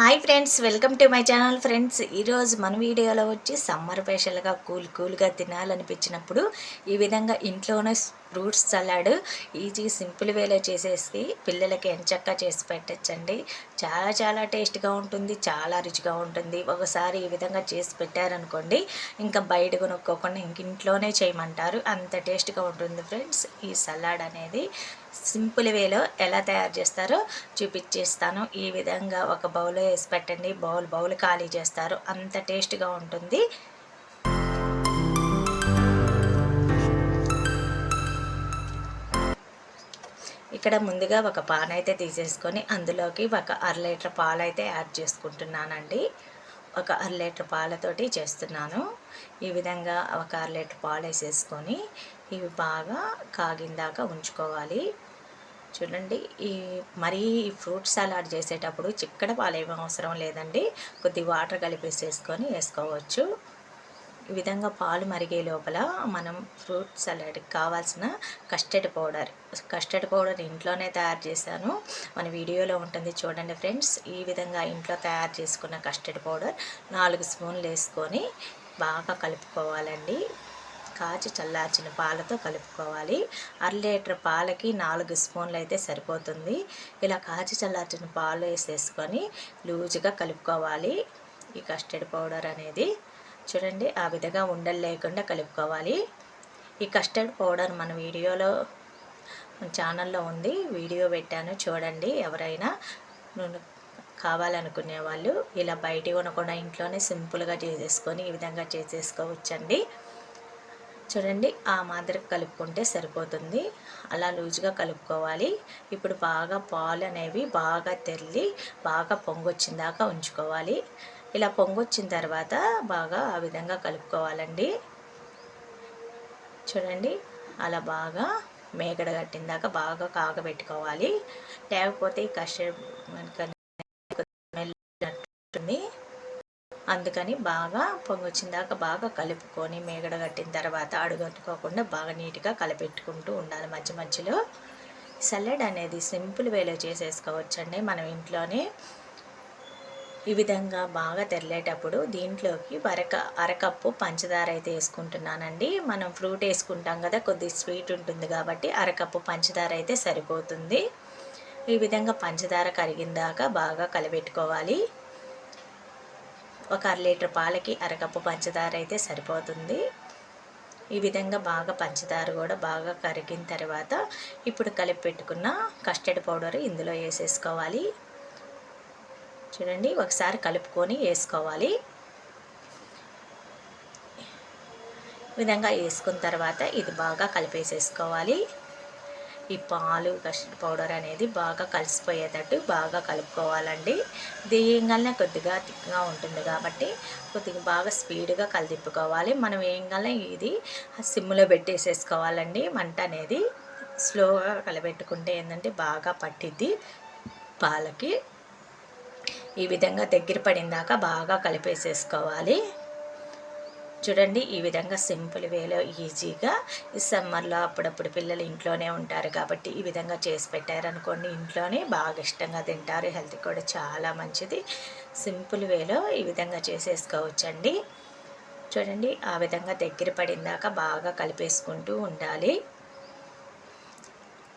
Hi friends welcome to my channel friends. ఈరోజు మన వీడియోలో వచ్చి సమ్మర్ స్పెషల్గా కూల్ కూల్గా తినాలనిపించినప్పుడు ఈ విధంగా ఇంట్లోనే ఫ్రూట్స్ సలాడ్ ఈజీ సింపుల్ వేలో చేసేసి పిల్లలకి ఎంచక్క చేసి పెట్టచ్చండి. చాలా చాలా టేస్ట్గా ఉంటుంది చాలా రుచిగా ఉంటుంది. ఒకసారి ఈ విధంగా చేసి పెట్టారనుకోండి ఇంకా బయట కొనుక్కోకుండా ఇంక ఇంట్లోనే చేయమంటారు. అంత టేస్ట్గా ఉంటుంది ఫ్రెండ్స్ ఈ సలాడ్ అనేది. సింపుల్ వేలో ఎలా తయారు చేస్తారో చూపించేస్తాను ఈ విధంగా ఒక బౌల్లో వేసి పెట్టండి. బౌల్ బౌల్ ఖాళీ చేస్తారు. అంత టేస్ట్గా ఉంటుంది. ఇక్కడ ముందుగా ఒక పాన్ అయితే తీసేసుకొని అందులోకి ఒక అర లీటర్ పాలు అయితే యాడ్ చేసుకుంటున్నానండి. ఒక అర లీటర్ పాలతోటి చేస్తున్నాను. ఈ విధంగా ఒక అర లీటర్ పాలు వేసేసుకొని ఇవి బాగా కాగిందాక ఉంచుకోవాలి. చూడండి ఈ మరీ ఈ ఫ్రూట్ సలాడ్ చేసేటప్పుడు చిక్కడ పాలు ఏమీ అవసరం లేదండి. కొద్ది వాటర్ కలిపేసేసుకొని వేసుకోవచ్చు. విధంగా పాలు మరిగే లోపల మనం ఫ్రూట్ సలాడ్కి కావాల్సిన కస్టర్డ్ పౌడర్ కస్టర్డ్ పౌడర్ ఇంట్లోనే తయారు చేశాను. మన వీడియోలో ఉంటుంది చూడండి ఫ్రెండ్స్. ఈ విధంగా ఇంట్లో తయారు చేసుకున్న కస్టర్డ్ పౌడర్ నాలుగు స్పూన్లు వేసుకొని బాగా కలుపుకోవాలండి. కాచి చల్లార్చిన పాలతో కలుపుకోవాలి. అర లీటర్ పాలకి నాలుగు స్పూన్లు అయితే సరిపోతుంది. ఇలా కాచి చల్లార్చిన పాలు వేసేసుకొని లూజుగా కలుపుకోవాలి. ఈ కస్టర్డ్ పౌడర్ అనేది చూడండి ఆ విధంగా ఉండలు లేకుండా కలుపుకోవాలి. ఈ కస్టర్డ్ పౌడర్ మన వీడియోలో ఛానల్లో ఉంది. వీడియో పెట్టాను చూడండి ఎవరైనా కావాలనుకునే వాళ్ళు ఇలా బయట కొనకుండా ఇంట్లోనే సింపుల్గా చేసేసుకొని ఈ విధంగా చేసేసుకోవచ్చండి. చూడండి ఆ మాదిరి కలుపుకుంటే సరిపోతుంది. అలా లూజ్గా కలుపుకోవాలి. ఇప్పుడు బాగా పాలు అనేవి బాగా తెల్లి బాగా పొంగొచ్చిన దాకా ఉంచుకోవాలి. ఇలా పొంగొచ్చిన తర్వాత బాగా ఆ విధంగా కలుపుకోవాలండి. చూడండి అలా బాగా మేగడ కట్టిందాక బాగా కాగబెట్టుకోవాలి. లేకపోతే ఈ కష్టం అందుకని బాగా పొంగొచ్చిందాక బాగా కలుపుకొని మేగడ కట్టిన తర్వాత అడుగట్టుకోకుండా బాగా నీట్గా కలిపెట్టుకుంటూ ఉండాలి మధ్య మధ్యలో. సలాడ్ అనేది సింపుల్ వేలో చేసేసుకోవచ్చండి. మనం ఇంట్లోనే ఈ విధంగా బాగా తెరలేటప్పుడు దీంట్లోకి అరక అరకప్పు పంచదార అయితే వేసుకుంటున్నానండి. మనం ఫ్రూట్ వేసుకుంటాం కదా కొద్ది స్వీట్ ఉంటుంది కాబట్టి అరకప్పు పంచదార అయితే సరిపోతుంది. ఈ విధంగా పంచదార కరిగిందాక బాగా కలిపెట్టుకోవాలి ఒక అర లీటర్ పాలకి అరకప్పు పంచదార అయితే సరిపోతుంది. ఈ విధంగా బాగా పంచదార కూడా బాగా కరిగిన తర్వాత ఇప్పుడు కలిపి పెట్టుకున్న కస్టర్డ్ పౌడర్ ఇందులో వేసేసుకోవాలి. చూడండి ఒకసారి కలుపుకొని వేసుకోవాలి. విధంగా వేసుకున్న తర్వాత ఇది బాగా కలిపేసేసుకోవాలి. ఈ పాలు కస్టర్డ్ పౌడర్ అనేది బాగా కలిసిపోయేటట్టు బాగా కలుపుకోవాలండి. దేయంగానే కొద్దిగా థిక్గా ఉంటుంది కాబట్టి కొద్దిగా బాగా స్పీడ్గా కలిదిప్పుకోవాలి. మనం వేయంగానే ఇది సిమ్లో పెట్టేసేసుకోవాలండి. మంట అనేది స్లోగా కలబెట్టుకుంటే ఏంటంటే బాగా పట్టిద్ది పాలకి. ఈ విధంగా దగ్గర పడిందాక బాగా కలిపేసేసుకోవాలి. చూడండి ఈ విధంగా సింపుల్ వేలో ఈజీగా ఈ సమ్మర్లో అప్పుడప్పుడు పిల్లలు ఇంట్లోనే ఉంటారు కాబట్టి ఈ విధంగా చేసి పెట్టారనుకోండి ఇంట్లోనే బాగా ఇష్టంగా తింటారు హెల్త్ కూడా చాలా మంచిది. సింపుల్ వేలో ఈ విధంగా చేసేసుకోవచ్చండి. చూడండి ఆ విధంగా దగ్గర పడిందాక బాగా కలిపేసుకుంటూ ఉండాలి.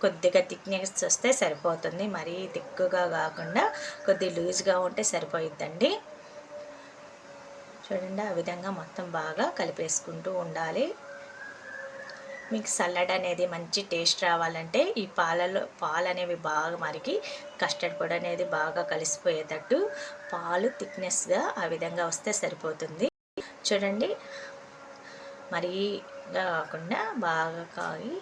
కొద్దిగా థిక్నెస్ వస్తే సరిపోతుంది. మరీ థిక్గా కాకుండా కొద్ది లూజ్గా ఉంటే సరిపోయిద్దండి. చూడండి ఆ విధంగా మొత్తం బాగా కలిపేసుకుంటూ ఉండాలి. మీకు సల్లడ్ అనేది మంచి టేస్ట్ రావాలంటే ఈ పాలలో పాలు అనేవి బాగా మరిగి కస్టర్డ్ పొడి అనేది బాగా కలిసిపోయేటట్టు పాలు థిక్నెస్గా ఆ విధంగా వస్తే సరిపోతుంది. చూడండి మరీ కాకుండా బాగా కాగి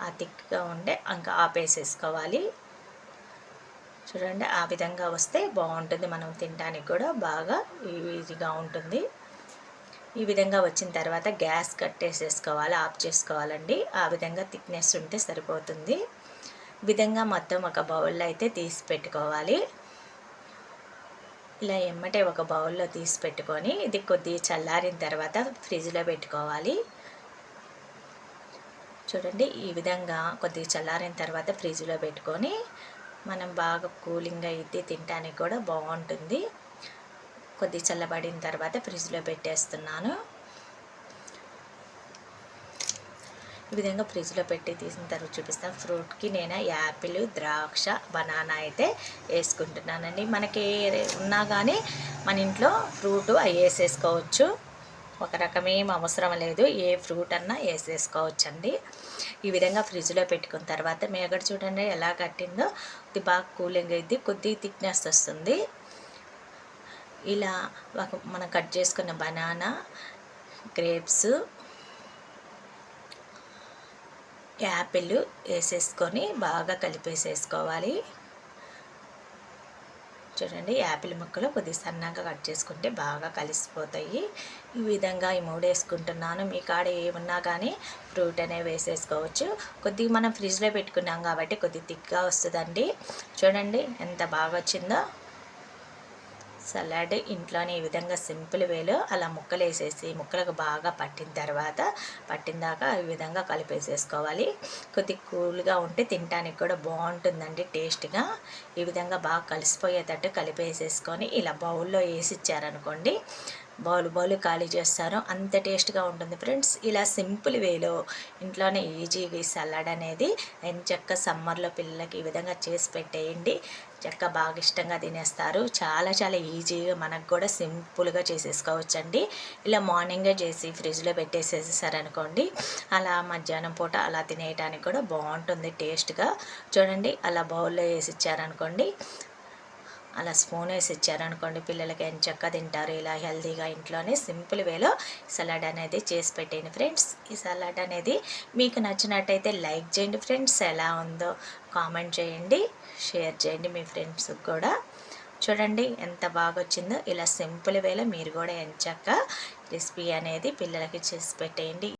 ఆ థిక్గా ఉండే ఇంకా ఆపేసేసుకోవాలి. చూడండి ఆ విధంగా వస్తే బాగుంటుంది. మనం తినడానికి కూడా బాగా ఈజీగా ఉంటుంది. ఈ విధంగా వచ్చిన తర్వాత గ్యాస్ కట్టేసేసుకోవాలి ఆఫ్ చేసుకోవాలండి. ఆ విధంగా థిక్నెస్ ఉంటే సరిపోతుంది. విధంగా మొత్తం ఒక బౌల్లో అయితే తీసి పెట్టుకోవాలి. ఇలా ఎమ్మటే ఒక బౌల్లో తీసి పెట్టుకొని ఇది కొద్దిగా చల్లారిన తర్వాత ఫ్రిడ్జ్లో పెట్టుకోవాలి. చూడండి ఈ విధంగా కొద్దిగా చల్లారిన తర్వాత ఫ్రిడ్జ్లో పెట్టుకొని మనం బాగా కూలింగ్ అయితే తినడానికి కూడా బాగుంటుంది. కొద్ది చల్లబడిన తర్వాత ఫ్రిడ్జ్లో పెట్టేస్తున్నాను. ఈ విధంగా ఫ్రిడ్జ్లో పెట్టి తీసిన తర్వాత చూపిస్తాను. ఫ్రూట్కి నేను యాపిల్ ద్రాక్ష బనానా అయితే వేసుకుంటున్నానండి. మనకి ఉన్నా కానీ మన ఇంట్లో ఫ్రూట్ అవి వేసేసుకోవచ్చు. ఒక రకమేం అవసరం లేదు. ఏ ఫ్రూట్ అన్నా వేసేసుకోవచ్చండి ఈ విధంగా ఫ్రిడ్జ్లో పెట్టుకున్న తర్వాత మేగడ చూడండి ఎలా కట్టిందో. ఇది బాగా కూలింగ్ అయింది కొద్ది థిక్నెస్ వస్తుంది. ఇలా ఒక మనం కట్ చేసుకున్న బనానా గ్రేప్స్ యాపిల్ వేసేసుకొని బాగా కలిపేసేసుకోవాలి. చూడండి యాపిల్ ముక్కలు కొద్దిగా సన్నగా కట్ చేసుకుంటే బాగా కలిసిపోతాయి. ఈ విధంగా ఈ మూడు వేసుకుంటున్నాను. మీ కాడ ఏమున్నా కానీ ఫ్రూట్ అనేవి వేసేసుకోవచ్చు. కొద్దిగా మనం ఫ్రిడ్జ్లో పెట్టుకున్నాం కాబట్టి కొద్దిగా థిక్గా వస్తుందండి. చూడండి ఎంత బాగా వచ్చిందో. సలాడ్ ఇంట్లోనే ఈ విధంగా సింపుల్ వేలో అలా ముక్కలు వేసేసి ముక్కలకు బాగా పట్టిన తర్వాత పట్టిన దాకా ఈ విధంగా కలిపేసేసుకోవాలి. కొద్దిగా కూల్గా ఉంటే తినడానికి కూడా బాగుంటుందండి టేస్ట్గా. ఈ విధంగా బాగా కలిసిపోయేటట్టు కలిపేసేసుకొని ఇలా బౌల్లో వేసి ఇచ్చారనుకోండి బౌల్ బౌల్ ఖాళీ చేస్తారు. అంత టేస్ట్గా ఉంటుంది ఫ్రెండ్స్. ఇలా సింపుల్ వేలో ఇంట్లోనే ఈజీగా సలాడ్ అనేది చక్క సమ్మర్లో పిల్లలకి ఈ విధంగా చేసి పెట్టేయండి. చక్క బాగా ఇష్టంగా తినేస్తారు. చాలా చాలా ఈజీగా మనకు కూడా సింపుల్గా చేసేసుకోవచ్చండి. ఇలా మార్నింగే చేసి ఫ్రిడ్జ్లో పెట్టేసేసారనుకోండి అలా మధ్యాహ్నం పూట అలా తినేయటానికి కూడా బాగుంటుంది టేస్ట్గా చూడండి అలా బౌల్లో వేసి ఇచ్చారనుకోండి అలా స్పూన్ వేసి ఇచ్చారనుకోండి పిల్లలకి ఎంత చక్క తింటారు ఇలా హెల్తీగా ఇంట్లోనే సింపుల్ వేలో సలాడ్ అనేది చేసి పెట్టండి ఫ్రెండ్స్. ఈ సలాడ్ అనేది మీకు నచ్చినట్టయితే లైక్ చేయండి ఫ్రెండ్స్. ఎలా ఉందో కామెంట్ చేయండి షేర్ చేయండి మీ ఫ్రెండ్స్కి కూడా. చూడండి ఎంత బాగా వచ్చిందో ఇలా సింపుల్ వేలో మీరు కూడా ఎంచక్క రెసిపీ అనేది పిల్లలకి చేసి పెట్టేయండి.